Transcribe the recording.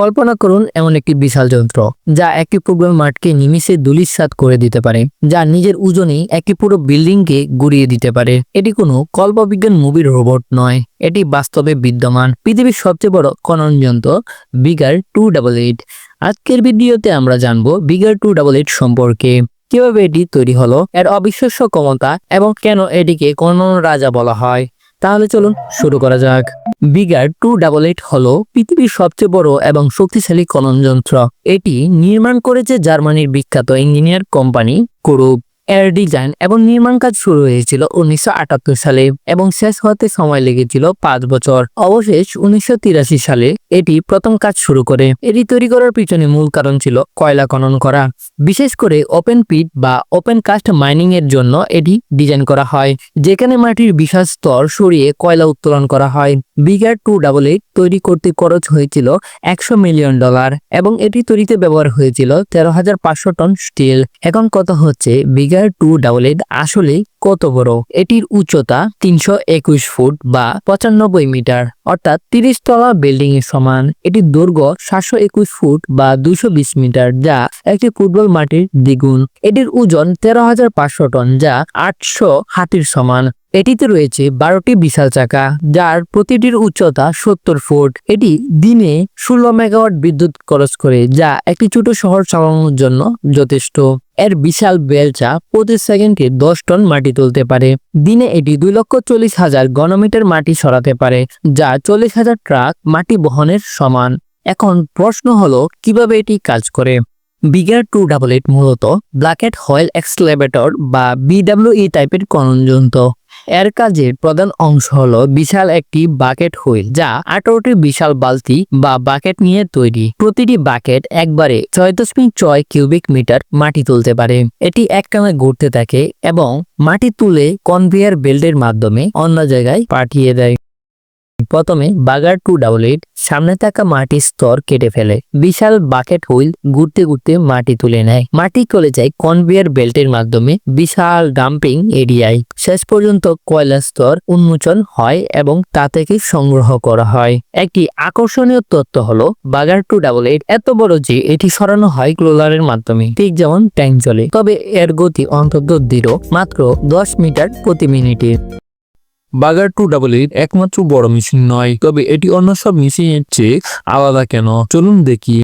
কল্পনা করুন এমন একটি বিশাল যন্ত্র, যা একটি ফুটবল মাঠকে নিমিষে দুলিশ্বাত করে দিতে পারে, যা নিজের ওজনেই একটি পুরো বিল্ডিংকে গুড়িয়ে দিতে পারে। এটি কোনো কল্পবিজ্ঞান মুভির রোবট নয়, এটি বাস্তবে বিদ্যমান। পৃথিবীর সবচেয়ে বড় খনন যন্ত্র বিগার টু ডাবল এইট। আজকের ভিডিওতে আমরা জানব বিগার টু ডাবল এইট সম্পর্কে। কীভাবে এটি তৈরি হলো, এর অবিশ্বাস্য ক্ষমতা এবং কেন এটিকে খনন রাজা বলা হয়? তাহলে চলুন শুরু করা যাক। বিগার টু ডাবল এইট হল পৃথিবীর সবচেয়ে বড় এবং শক্তিশালী খনন যন্ত্র। এটি নির্মাণ করেছে জার্মানির বিখ্যাত ইঞ্জিনিয়ার কোম্পানি কুরুপ এর ডিজাইন এবং নির্মাণ কাজ শুরু হয়েছিল উনিশশো আটাত্তর সালে এবং শেষ হতে সময় লেগেছিল পাঁচ বছর। অবশেষ উনিশশো তিরাশি সালে এটি প্রথম কাজ শুরু করে। এটি তৈরি করার পিছনে মূল কারণ ছিল কয়লা খনন করা। বিশেষ করে ওপেন পিট বা ওপেন কাস্ট মাইনিং এর জন্য এটি ডিজাইন করা হয়, যেখানে মাটির বিশাল স্তর সরিয়ে কয়লা উত্তোলন করা হয়। বিগার টু ডাবল এইট তৈরি করতে খরচ হয়েছিল একশো মিলিয়ন ডলার এবং এটি তৈরিতে ব্যবহার হয়েছিল তেরো হাজার পাঁচশো টন স্টিল এখন কত হচ্ছে বিগার টু ডাবল আসলে কত বড়? এটির উচ্চতা তিনশো একুশ ফুট বা পঁচানব্বই মিটার, অর্থাৎ তিরিশ তলা বিল্ডিং এর সমান। এটি দৈর্ঘ্য সাতশো একুশ ফুট বা দুশো বিশ মিটার, যা একটি ফুটবল মাটির দ্বিগুণ। এটির ওজন তেরো হাজার পাঁচশো টন, যা আটশো হাতির সমান। এটিতে রয়েছে বারোটি বিশাল চাকা, যার প্রতিটির উচ্চতা সত্তর ফুট। এটি দিনে ষোলো মেগাওয়াট বিদ্যুৎ খরচ করে, যা একটি ছোট শহর চালানোর জন্য যথেষ্ট। এর বিশাল বেলচা প্রতি সেকেন্ডে দশ টন মাটি তুলতে পারে। দিনে এটি দুই লক্ষ চল্লিশ হাজার ঘনমিটার মাটি সরাতে পারে, যা চল্লিশ হাজার ট্রাক মাটি বহনের সমান। এখন প্রশ্ন হলো, কীভাবে এটি কাজ করে? বিগার টু ডাবল এইট মূলত ব্ল্যাকেট হয়েল এক্সলেভেটর বা বিডাব্লিউই টাইপের খনন যন্ত্র এর কাজের প্রধান অংশ হল বিশাল একটি বাকেট হুইল যা আঠারোটি বিশাল বালতি বা বাকেট নিয়ে তৈরি। প্রতিটি বাকেট একবারে ছয় দশমিক ছয় কিউবিক মিটার মাটি তুলতে পারে। এটি একটানা ঘুরতে থাকে এবং মাটি তুলে কনভেয়ার বেল্টের মাধ্যমে অন্য জায়গায় পাঠিয়ে দেয়। প্রথমে বাগার টু ডাবল এইট, সামনে থাকা মাটির স্তর কেটে ফেলে। বিশাল বাকেট হুইল ঘুরতে ঘুরতে মাটি তুলে নেয়। মাটি চলে যায় কনভেয়ার বেল্টের মাধ্যমে বিশাল ডাম্পিং এরিয়ায়। শেষ পর্যন্ত কয়লা স্তর উন্মোচন হয় এবং তা থেকে সংগ্রহ করা হয়। একটি আকর্ষণীয় তথ্য হলো বাগার টু ডাবল এইট এত বড় যে এটি সরানো হয় ক্লোলারের মাধ্যমে। ঠিক যেমন ট্যাঙ্ক চলে তবে এর গতি অন্তত দৃঢ়, মাত্র দশ মিটার প্রতি মিনিটে। বাগার টু ডাবল এইট একমাত্র বড় মেশিন নয়। তবে এটি অন্য সব মেশিনের চেয়ে আলাদা কেন? চলুন দেখি।